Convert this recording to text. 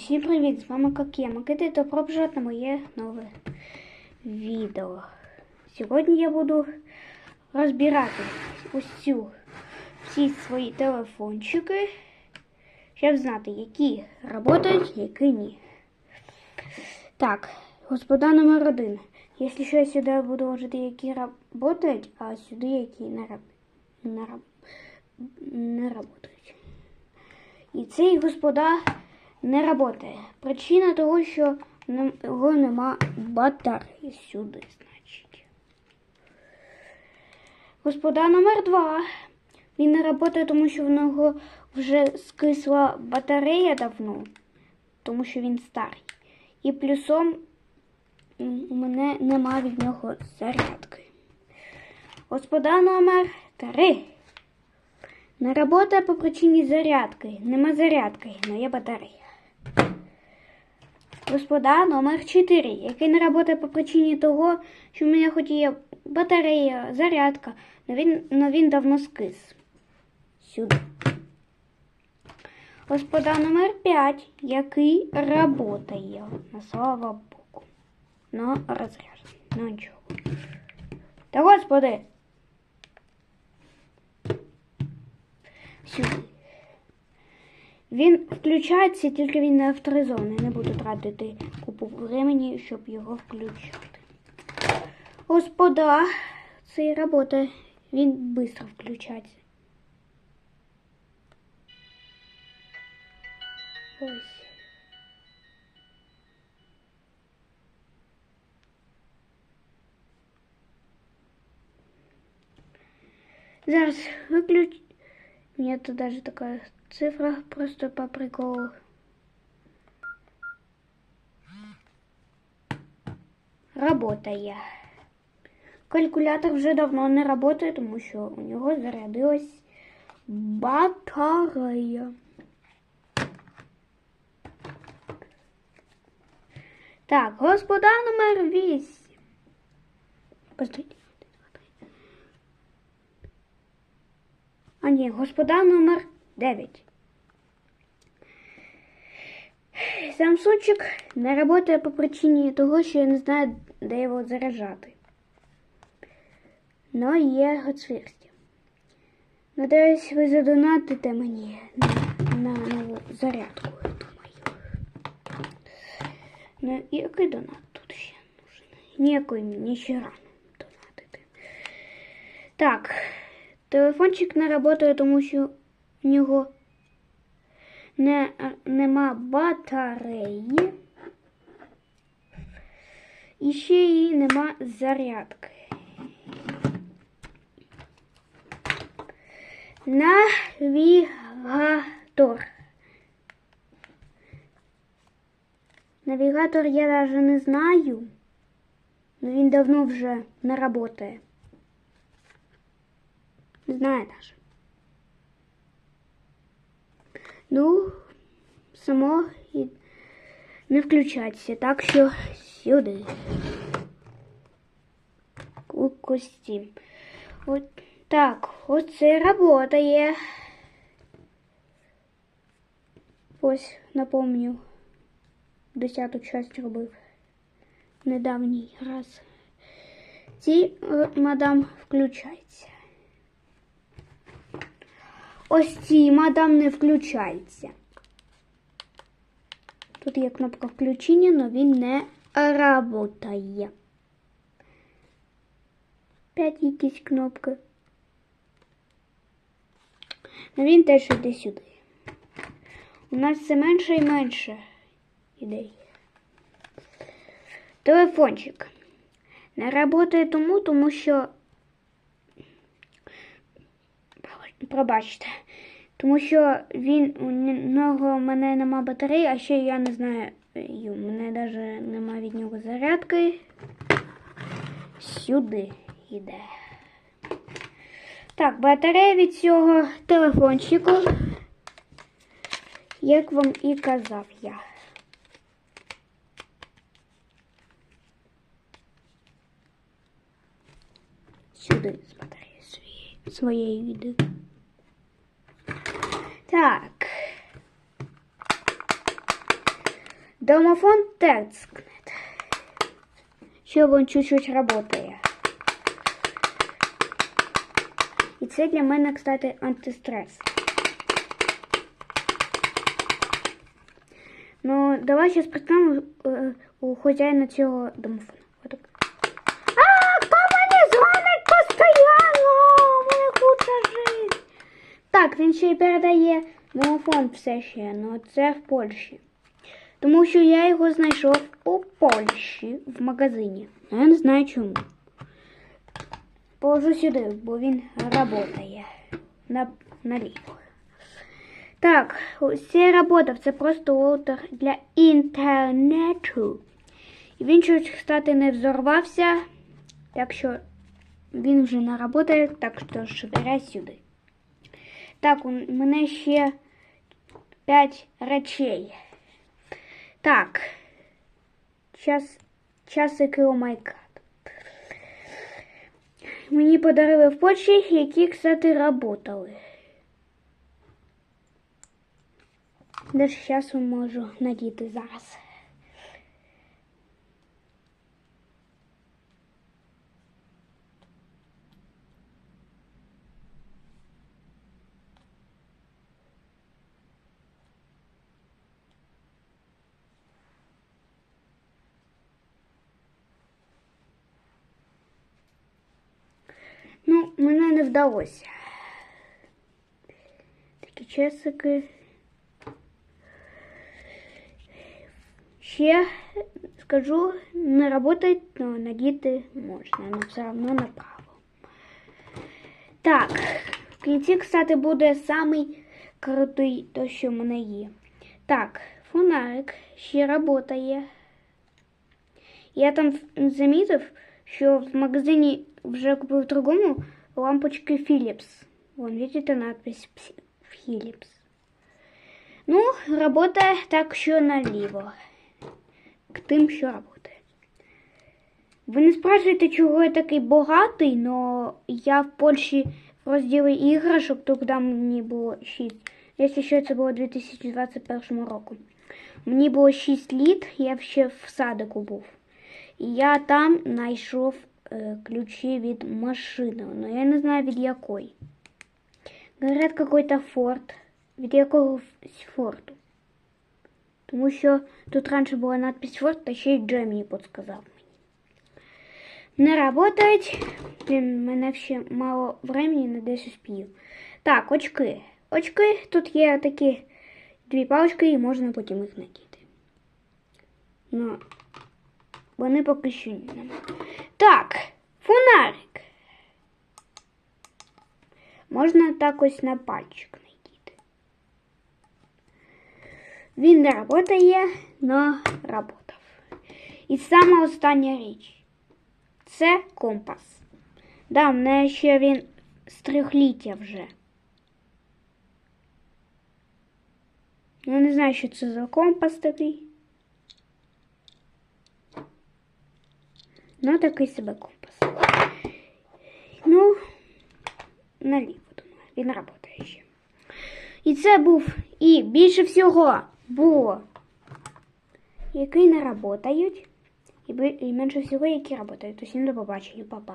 Всім привіт! З вами Кокема. Кидай добро пожаловать на моє нове відео. Сьогодні я буду розбирати ось цю всі свої телефончики, щоб знати, які працюють, які ні. Так, господа номер один. Якщо що, я сюди буду ложити, які працюють, а сюди, які не, раб- не, раб- не працюють. І цей господа не працює. Причина того, що його нема батареї сюди, значить. Господа номер два. Він не працює, тому що в нього вже скисла батарея давно, тому що він старий. І плюсом у мене нема від нього зарядки. Господа номер три. Не работає по причині зарядки. Нема зарядки, але є батарея. Господа номер 4, який не працює по причині того, що в мене хоч є батарея, зарядка, але він, но він давно скис. Сюди. Господа номер 5, який працює. На слава Богу. Но розряджений. Ну нічого. Та господи. Сюди. Він включається, тільки він не авторизований. Не буду тратити купу времени, щоб його включати. Господа, це і робота. Він швидко включається. Ось. Зараз виключ. Нет, тут даже такая цифра просто по приколу. Работає. Калькулятор вже давно не працює, тому що у нього зарядилась батарея. Так, господа номер 8. Постойте. А ні, господа номер 9. Самсунчик не працює по причині того, що я не знаю, де його заряджати. Но є отверстие. Надеюсь, ви задонатите мені на, нову зарядку. Думаю. Ну, який донат тут ще нужен? Ніякої мені ще рано донатити. Так. Телефончик не працює, тому що в нього не, нема батареї. І ще її нема зарядки. Навігатор. Навігатор я навіть не знаю, але він давно вже не працює. Не знаю даже. Ну, само і не включається, так що сюди. У костюм. От так, оце работає. Ось, напомню, десяту часть робив. Недавній раз. Ці е, мадам включається. Ось ці мадам не включається. Тут є кнопка включення, але він не працює. П'ять якісь кнопки. Но він теж йде сюди. У нас все менше і менше ідей. Телефончик. Не працює тому, тому що Пробачте. Тому що він у нього в мене нема батареї, а ще я не знаю, у мене навіть нема від нього зарядки. Сюди йде. Так, батарея від цього телефончику, як вам і казав я. Сюди з батареї своєї, своєї відео. Так. Домофон тескнет. Ще він чуть-чуть працює. І це для мене, кстати, антистрес. Ну, давай сейчас представимо е, у хозяїна цього домофону. Так, він ще й передає домофон все ще, але це в Польщі. Тому що я його знайшов у Польщі в магазині. Я не знаю чому. Положу сюди, бо він працює на, наліво. Так, це робота, це просто лоутер для інтернету. І він чуть, кстати, не взорвався, так що він вже не працює, так що швиряй сюди. Так, у мене ще 5 речей. Так. Час, часики у майкат. Мені подарили в Польщі, які, кстати, работали. Ж зараз можу надіти зараз. Ну, мене не вдалося. Такі часики. Ще скажу, не работает, но надіти можна, але все одно направо. Так, в кінці, кстати, буде самий крутий, то, що в мене є. Так, фонарик ще працює. Я там замітив, що в магазині вже купив другому лампочки Philips. Вон, видите надпись Philips. Ну, работає так, що наліво. К тим, що працює. Ви не спрашуєте, чого я такий багатий, але я в Польщі в розділі іграшок, тоді мені було 6. Якщо що, це було 2021 року. Мені було 6 літ, я ще в садику був. Я там знайшов е, ключі від машини, але я не знаю від якої. Говорят, какой-то форт. Від якогось форту. Тому що тут раніше була надпись Форт, та ще й Джемі підказав мені. Не работають. Блін, мене ще мало времени на десь успію. Так, очки. Очки. Тут є такі дві палички і можна потім їх надіти. Ну, вони поки що не. Так, фонарик. Можна так ось на пальчик надіти. Він не працює, но работав. І сама остання річ. Це компас. Да, в мене ще він з трьохліття вже. Я не знаю, що це за компас такий. Ну, такий себе компас. Ну, наліво, думаю, він працює ще. І це був і більше всього було, які не працюють, і, менше всього, які працюють. Усім до побачення, папа.